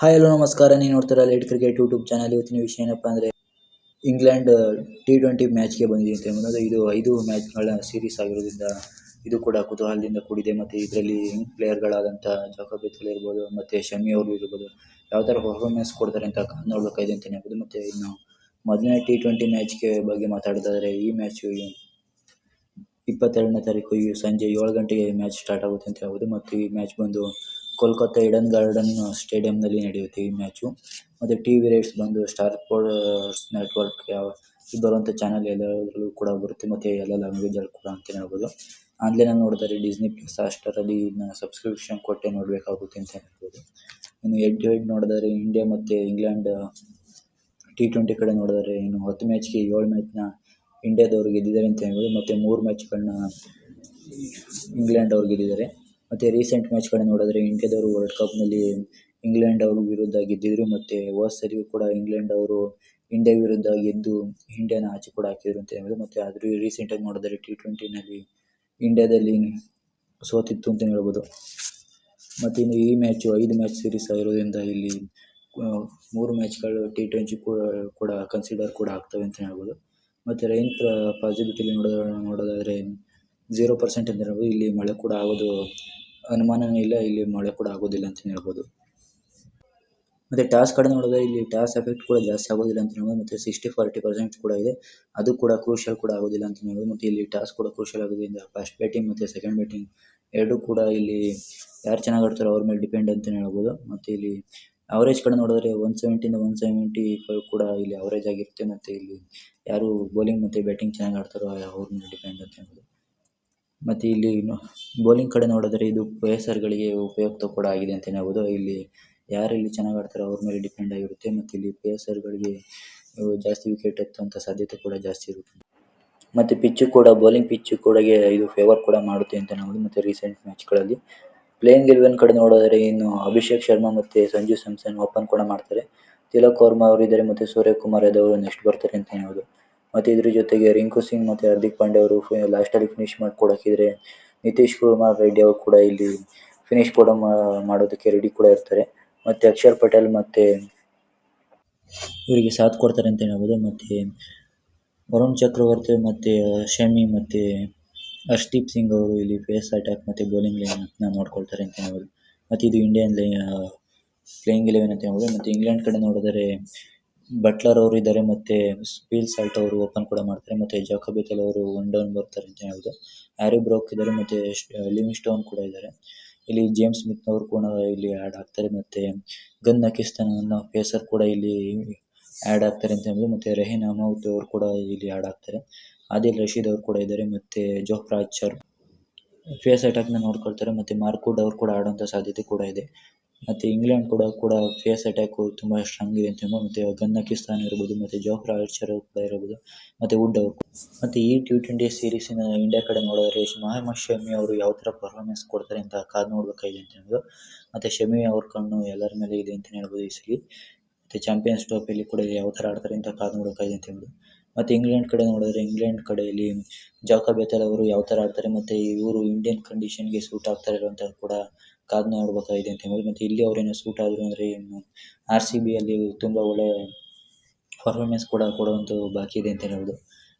Hi hello ನಮಸ್ಕಾರ. ನೀವು ನೋಡ್ತೀರಾ ಲೈಟ್ ಕ್ರಿಕೆಟ್ ಯೂಟ್ಯೂಬ್ ಚಾನಲ್ ಇವತ್ತಿನ ವಿಷಯ ಏನಪ್ಪ ಅಂದರೆ ಇಂಗ್ಲೆಂಡ್ ಟಿ ಟ್ವೆಂಟಿ ಮ್ಯಾಚ್ಗೆ ಬಂದಿದೆ ಅಂತ ಅನ್ನೋದು ಇದು ಐದು ಮ್ಯಾಚ್ಗಳ ಸೀರೀಸ್ ಆಗಿರೋದ್ರಿಂದ ಇದು ಕೂಡ ಕುತೂಹಲದಿಂದ ಕೂಡಿದೆ. ಮತ್ತು ಇದರಲ್ಲಿ ಯಂಗ್ ಪ್ಲೇಯರ್ಗಳಾದಂಥ ಜಾಕೋಬ್ ಬೆಥೆಲ್ ಇರ್ಬೋದು, ಮತ್ತು ಶಮಿ ಅವರು ಇರ್ಬೋದು. ಯಾವ ಥರ ಪರ್ಫಾರ್ಮೆನ್ಸ್ ಕೊಡ್ತಾರೆ ಅಂತ ನೋಡಬೇಕಾಗಿದೆ ಅಂತಲೇ ಹೇಳ್ಬೋದು. ಮತ್ತು ಇನ್ನು ಮೊದಲನೇ ಟಿ ಟ್ವೆಂಟಿ ಮ್ಯಾಚ್ಗೆ ಬಗ್ಗೆ ಮಾತಾಡೋದಾದರೆ, ಈ ಮ್ಯಾಚು ಇಪ್ಪತ್ತೆರಡನೇ ತಾರೀಕು ಸಂಜೆ ಏಳು ಗಂಟೆಗೆ ಮ್ಯಾಚ್ ಸ್ಟಾರ್ಟ್ ಆಗುತ್ತೆ ಅಂತ ಹೇಳ್ಬೋದು. ಮತ್ತು ಈ ಮ್ಯಾಚ್ ಬಂದು ಕೋಲ್ಕತ್ತಾ ಇಡನ್ ಗಾರ್ಡನ್ ಸ್ಟೇಡಿಯಂನಲ್ಲಿ ನಡೆಯುತ್ತೆ ಈ ಮ್ಯಾಚು ಮತ್ತೆ ಟಿವಿ ರೈಟ್ಸ್ ಬಂದು ಸ್ಟಾರ್ ಸ್ಪೋರ್ಟ್ಸ್ ನೆಟ್ವರ್ಕ್ ಬರುವಂತ ಚಾನೆಲ್ ಎಲ್ಲದರಲ್ಲೂ ಕೂಡ ಬರುತ್ತೆ. ಮತ್ತೆ ಎಲ್ಲ ಲ್ಯಾಂಗ್ವೇಜ್ ಅಲ್ಲಿ ಕೂಡ ಅಂತಲೇ ಹೇಳ್ಬೋದು. ಆನ್ಲೈನಲ್ಲಿ ನೋಡಿದರೆ ಡಿಸ್ನಿ ಪ್ಲಸ್ ಹಾಟ್ಸ್ಟಾರಲ್ಲಿ ಇದನ್ನ ಸಬ್ಸ್ಕ್ರಿಪ್ಷನ್ ಕೊಟ್ಟೇ ನೋಡಬೇಕಾಗುತ್ತೆ ಅಂತ ಹೇಳ್ಬೋದು. ಇನ್ನು ಹೆಡ್ ಟು ನೋಡಿದರೆ ಇಂಡಿಯಾ ಮತ್ತೆ ಇಂಗ್ಲೆಂಡ್ ಟಿ ಟ್ವೆಂಟಿ ಕಡೆ ನೋಡಿದರೆ ಇನ್ನು ಹತ್ತು ಮ್ಯಾಚ್ಗೆ ಏಳು ಮ್ಯಾಚ್ನ ಇಂಡಿಯಾದವರು ಗೆದ್ದಿದ್ದಾರೆ ಅಂತ ಹೇಳ್ಬೋದು. ಮತ್ತೆ ಮೂರು ಮ್ಯಾಚ್ಗಳನ್ನ ಇಂಗ್ಲೆಂಡ್ ಅವ್ರು ಗೆದ್ದಿದ್ದಾರೆ. ಮತ್ತು ರೀಸೆಂಟ್ ಮ್ಯಾಚ್ ಕಡೆ ನೋಡಿದ್ರೆ ಇಂಡಿಯಾದವರು ವರ್ಲ್ಡ್ ಕಪ್ನಲ್ಲಿ ಇಂಗ್ಲೆಂಡ್ ಅವರ ವಿರುದ್ಧ ಗೆದ್ದಿದ್ರು ಮತ್ತು ಹೋದ ಕೂಡ ಇಂಗ್ಲೆಂಡ್ ಅವರು ಇಂಡಿಯಾ ವಿರುದ್ಧ ಗೆದ್ದು ಇಂಡಿಯಾನ ಆಚೆ ಕೂಡ ಹಾಕಿದ್ರು ಅಂತ ಹೇಳ್ಬೋದು. ಮತ್ತು ಆದರೂ ರೀಸೆಂಟಾಗಿ ನೋಡಿದರೆ ಟಿ ಟ್ವೆಂಟಿನಲ್ಲಿ ಇಂಡಿಯಾದಲ್ಲಿ ಸೋತಿತ್ತು ಅಂತಲೇ ಹೇಳ್ಬೋದು. ಮತ್ತು ಇನ್ನು ಈ ಮ್ಯಾಚು ಐದು ಮ್ಯಾಚ್ ಸೀರೀಸ್ ಆಗಿರೋದ್ರಿಂದ ಇಲ್ಲಿ ಮೂರು ಮ್ಯಾಚ್ಗಳು ಟಿ ಟ್ವೆಂಟಿ ಕೂಡ ಕೂಡ ಕನ್ಸಿಡರ್ ಕೂಡ ಆಗ್ತವೆ ಅಂತಲೇ ಹೇಳ್ಬೋದು. ಮತ್ತು ರೈನ್ ಪಾಸಿಬಿಲಿಟಿಲಿ ನೋಡೋ, ನೋಡೋದಾದರೆ ಝೀರೋ ಪರ್ಸೆಂಟ್ ಅಂತ ಇಲ್ಲಿ ಮಳೆ ಕೂಡ ಆಗೋದು ಅನುಮಾನವೇ ಇಲ್ಲ, ಇಲ್ಲಿ ಮಳೆ ಕೂಡ ಆಗೋದಿಲ್ಲ ಅಂತ ಹೇಳ್ಬೋದು. ಮತ್ತೆ ಟಾಸ್ ಕಡೆ ನೋಡಿದ್ರೆ ಇಲ್ಲಿ ಟಾಸ್ ಎಫೆಕ್ಟ್ ಕೂಡ ಜಾಸ್ತಿ ಆಗೋದಿಲ್ಲ ಅಂತ ಹೇಳ್ಬೋದು. ಮತ್ತೆ ಸಿಕ್ಸ್ಟಿ ಫಾರ್ಟಿ ಪರ್ಸೆಂಟ್ ಕೂಡ ಇದೆ. ಅದು ಕೂಡ ಕ್ರೂಷಿಯಲ್ ಕೂಡ ಆಗೋದಿಲ್ಲ ಅಂತ ಹೇಳ್ಬೋದು. ಮತ್ತೆ ಇಲ್ಲಿ ಟಾಸ್ ಕೂಡ ಕ್ರೂಷಿಯಲ್ ಆಗೋದ್ರಿಂದ ಫಸ್ಟ್ ಬ್ಯಾಟಿಂಗ್ ಮತ್ತೆ ಸೆಕೆಂಡ್ ಬ್ಯಾಟಿಂಗ್ ಎರಡೂ ಕೂಡ ಇಲ್ಲಿ ಯಾರು ಚೆನ್ನಾಗಿ ಆಡ್ತಾರೋ ಅವ್ರ ಮೇಲೆ ಡಿಪೆಂಡ್ ಅಂತ ಹೇಳ್ಬೋದು. ಮತ್ತೆ ಇಲ್ಲಿ ಅವರೇಜ್ ಕಡೆ ನೋಡಿದ್ರೆ ಒನ್ ಸೆವೆಂಟಿಯಿಂದ ಒನ್ ಸೆವೆಂಟಿ ಫೈವ್ ಕೂಡ ಇಲ್ಲಿ ಅವರೇಜ್ ಆಗಿರುತ್ತೆ. ಮತ್ತೆ ಇಲ್ಲಿ ಯಾರು ಬೌಲಿಂಗ್ ಮತ್ತೆ ಬ್ಯಾಟಿಂಗ್ ಚೆನ್ನಾಗಿ ಆಡ್ತಾರೋ ಅವ್ರ ಮೇಲೆ ಡಿಪೆಂಡ್ ಅಂತ ಹೇಳ್ಬೋದು. ಮತ್ತು ಇಲ್ಲಿ ಬೌಲಿಂಗ್ ಕಡೆ ನೋಡಿದರೆ ಇದು ಪೇಸರ್ಗಳಿಗೆ ಉಪಯುಕ್ತ ಕೂಡ ಆಗಿದೆ ಅಂತಲೇ ಹೇಳ್ಬೋದು. ಇಲ್ಲಿ ಯಾರು ಇಲ್ಲಿ ಚೆನ್ನಾಗಿ ಆಡ್ತಾರೋ ಅವ್ರ ಮೇಲೆ ಡಿಪೆಂಡ್ ಆಗಿರುತ್ತೆ. ಮತ್ತು ಇಲ್ಲಿ ಪೇಸರ್ಗಳಿಗೆ ಜಾಸ್ತಿ ವಿಕೆಟ್ ಎತ್ತುವಂಥ ಸಾಧ್ಯತೆ ಕೂಡ ಜಾಸ್ತಿ ಇರುತ್ತೆ. ಮತ್ತು ಪಿಚ್ಚು ಕೂಡ ಬೌಲಿಂಗ್ ಪಿಚ್ಚು ಕೂಡ ಇದು ಫೇವರ್ ಕೂಡ ಮಾಡುತ್ತೆ ಅಂತ ಹೇಳ್ಬೋದು. ಮತ್ತು ರೀಸೆಂಟ್ ಮ್ಯಾಚ್ಗಳಲ್ಲಿ ಪ್ಲೇಯಿಂಗ್ ಎಲೆವೆನ್ ಕಡೆ ನೋಡಿದರೆ ಇನ್ನು ಅಭಿಷೇಕ್ ಶರ್ಮಾ ಮತ್ತು ಸಂಜು ಸ್ಯಾಮ್ಸನ್ ಓಪನ್ ಕೂಡ ಮಾಡ್ತಾರೆ. ತಿಲಕ್ ವರ್ಮಾ ಅವರು ಇದ್ದಾರೆ ಮತ್ತು ಸೂರ್ಯಕುಮಾರ್ ಯಾದವ್ ನೆಕ್ಸ್ಟ್ ಬರ್ತಾರೆ ಅಂತ ಹೇಳ್ಬೋದು. ಮತ್ತು ಇದರ ಜೊತೆಗೆ ರಿಂಕು ಸಿಂಗ್ ಮತ್ತೆ ಹಾರ್ದಿಕ್ ಪಾಂಡೆ ಅವರು ಲಾಸ್ಟ್ ಅಲ್ಲಿ ಫಿನಿಶ್ ಮಾಡಿಕೊಡೋಕ್ಕಿದ್ರೆ ನಿತೀಶ್ ಕುಮಾರ್ ರೆಡ್ಡಿ ಅವರು ಕೂಡ ಇಲ್ಲಿ ಫಿನಿಶ್ ಕೂಡ ಮಾಡೋದಕ್ಕೆ ರೆಡಿ ಕೂಡ ಇರ್ತಾರೆ. ಮತ್ತೆ ಅಕ್ಷರ್ ಪಟೇಲ್ ಮತ್ತೆ ಇವರಿಗೆ ಸಾಥ್ ಕೊಡ್ತಾರೆ ಅಂತ ಹೇಳ್ಬೋದು. ಮತ್ತೆ ವರುಣ್ ಚಕ್ರವರ್ತಿ ಮತ್ತೆ ಶಮಿ ಮತ್ತೆ ಹರ್ಷ್ದೀಪ್ ಸಿಂಗ್ ಅವರು ಇಲ್ಲಿ ಫೇಸ್ ಅಟ್ಯಾಕ್ ಮತ್ತೆ ಬೌಲಿಂಗ್ ಅಂತ ನೋಡ್ಕೊಳ್ತಾರೆ ಅಂತ ಹೇಳ್ಬೋದು. ಮತ್ತೆ ಇದು ಇಂಡಿಯನ್ ಲೈ ಪ್ಲೇಯಿಂಗ್ ಎಲೆವೆನ್ ಅಂತ ಹೇಳ್ಬೋದು. ಮತ್ತೆ ಇಂಗ್ಲೆಂಡ್ ಕಡೆ ನೋಡಿದರೆ ಬಟ್ಲರ್ ಅವರು ಇದ್ದಾರೆ ಮತ್ತೆ ಸ್ಪೀಲ್ ಸಾಲ್ಟ್ ಅವರು ಓಪನ್ ಕೂಡ ಮಾಡ್ತಾರೆ, ಮತ್ತೆ ಜಾಕೋಬಿ ಬೆಥೆಲ್ ಅವರು ಒನ್ ಡೌನ್ ಬರ್ತಾರೆ ಅಂತ ಹೇಳ್ಬೋದು. ಹ್ಯಾರಿ ಬ್ರೋಕ್ ಇದ್ದಾರೆ ಮತ್ತೆ ಲಿವಿಂಗ್ ಸ್ಟೋನ್ ಕೂಡ ಇದ್ದಾರೆ ಇಲ್ಲಿ ಜೇಮ್ಸ್ ಸ್ಮಿತ್ ಅವರು ಕೂಡ ಇಲ್ಲಿ ಆಡ್ ಆಗ್ತಾರೆ, ಮತ್ತೆ ಗನ್ ನಕಿಸ್ತಾನ್ ಅನ್ನೋ ಪೇಸರ್ ಕೂಡ ಇಲ್ಲಿ ಆಡ್ ಆಗ್ತಾರೆ ಅಂತ ಹೇಳ್ಬೋದು, ಮತ್ತೆ ರೆಹೀನ್ ಅಮೌದ್ ಅವರು ಕೂಡ ಇಲ್ಲಿ ಆಡ್ ಆಗ್ತಾರೆ. ಆದಿಲ್ ರಶೀದ್ ಅವರು ಕೂಡ ಇದ್ದಾರೆ ಮತ್ತೆ ಜೋಫ್ರಾ ಆರ್ಚರ್ ಫೇಸ್ ಅಟ್ಯಾಕ್ನ ನೋಡ್ಕೊಳ್ತಾರೆ, ಮತ್ತೆ ಮಾರ್ಕುಡ್ ಅವರು ಕೂಡ ಆಡುವಂತ ಸಾಧ್ಯತೆ ಕೂಡ ಇದೆ. ಮತ್ತೆ ಇಂಗ್ಲೆಂಡ್ ಕೂಡ ಕೂಡ ಫೇಸ್ ಅಟ್ಯಾಕ್ ತುಂಬಾ ಸ್ಟ್ರಾಂಗ್ ಇದೆ ಅಂತ ಹೇಳ್ಬೋದು. ಮತ್ತು ಗನ್ನಕಿಸ್ತಾನ್ ಇರ್ಬೋದು, ಮತ್ತೆ ಜೋಫ್ರಾ ಆರ್ಚರ್ ಕೂಡ ಇರ್ಬೋದು, ಮತ್ತೆ ವುಡ್ ಅವರು ಮತ್ತು ಈ ಟಿ ಟ್ವೆಂಟಿ ಸೀರೀಸಿನ ಇಂಡಿಯಾ ಕಡೆ ನೋಡಿದ್ರೆ ಮೊಹಮ್ಮದ್ ಶಮಿ ಅವರು ಯಾವ ತರ ಪರ್ಫಾರ್ಮೆನ್ಸ್ ಕೊಡ್ತಾರೆ ಅಂತ ಕಾದು ನೋಡಬೇಕಾಗಿದೆ ಅಂತ ಹೇಳ್ಬೋದು. ಮತ್ತೆ ಶಮಿ ಅವ್ರ ಕಣ್ಣು ಎಲ್ಲರ ಮೇಲೆ ಇದೆ ಅಂತ ಹೇಳ್ಬೋದು ಈ ಸಲ. ಮತ್ತೆ ಚಾಂಪಿಯನ್ಸ್ ಟ್ರೋಫಿಯಲ್ಲಿ ಕೂಡ ಯಾವ ತರ ಆಡ್ತಾರೆ ಅಂತ ಕಾದು ನೋಡಬೇಕಾಗಿದೆ ಅಂತ ಹೇಳ್ಬೋದು. ಮತ್ತು ಇಂಗ್ಲೆಂಡ್ ಕಡೆ ನೋಡಿದ್ರೆ ಇಂಗ್ಲೆಂಡ್ ಕಡೆಯಲ್ಲಿ ಜಾಕ ಬೇತಲ್ ಅವರು ಯಾವ ಥರ ಆಡ್ತಾರೆ ಮತ್ತು ಇವರು ಇಂಡಿಯನ್ ಕಂಡೀಷನ್ಗೆ ಸೂಟ್ ಆಗ್ತಾರೆ ಅಂತ ಕೂಡ ಕಾದು ನೋಡಬೇಕಾಗಿದೆ ಅಂತ ಹೇಳ್ಬೋದು. ಮತ್ತು ಇಲ್ಲಿ ಅವರೇನೋ ಸೂಟ್ ಆದರು ಅಂದರೆ ಇನ್ನು ಆರ್ ಸಿ ಬಿಯಲ್ಲಿ ತುಂಬ ಒಳ್ಳೆಯ ಪರ್ಫಾರ್ಮೆನ್ಸ್ ಕೂಡ ಕೊಡುವಂಥದ್ದು ಬಾಕಿ ಇದೆ ಅಂತ ಹೇಳ್ಬೋದು.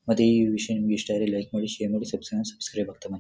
ಮತ್ತು ಈ ವಿಷಯ ನಿಮಗೆ ಇಷ್ಟ ಆದರೆ ಲೈಕ್ ಮಾಡಿ ಶೇರ್ ಮಾಡಿ ಸಬ್ಸ್ಕ್ರೈಬ್ ಆಗ್ತಾ ಬನ್ನಿ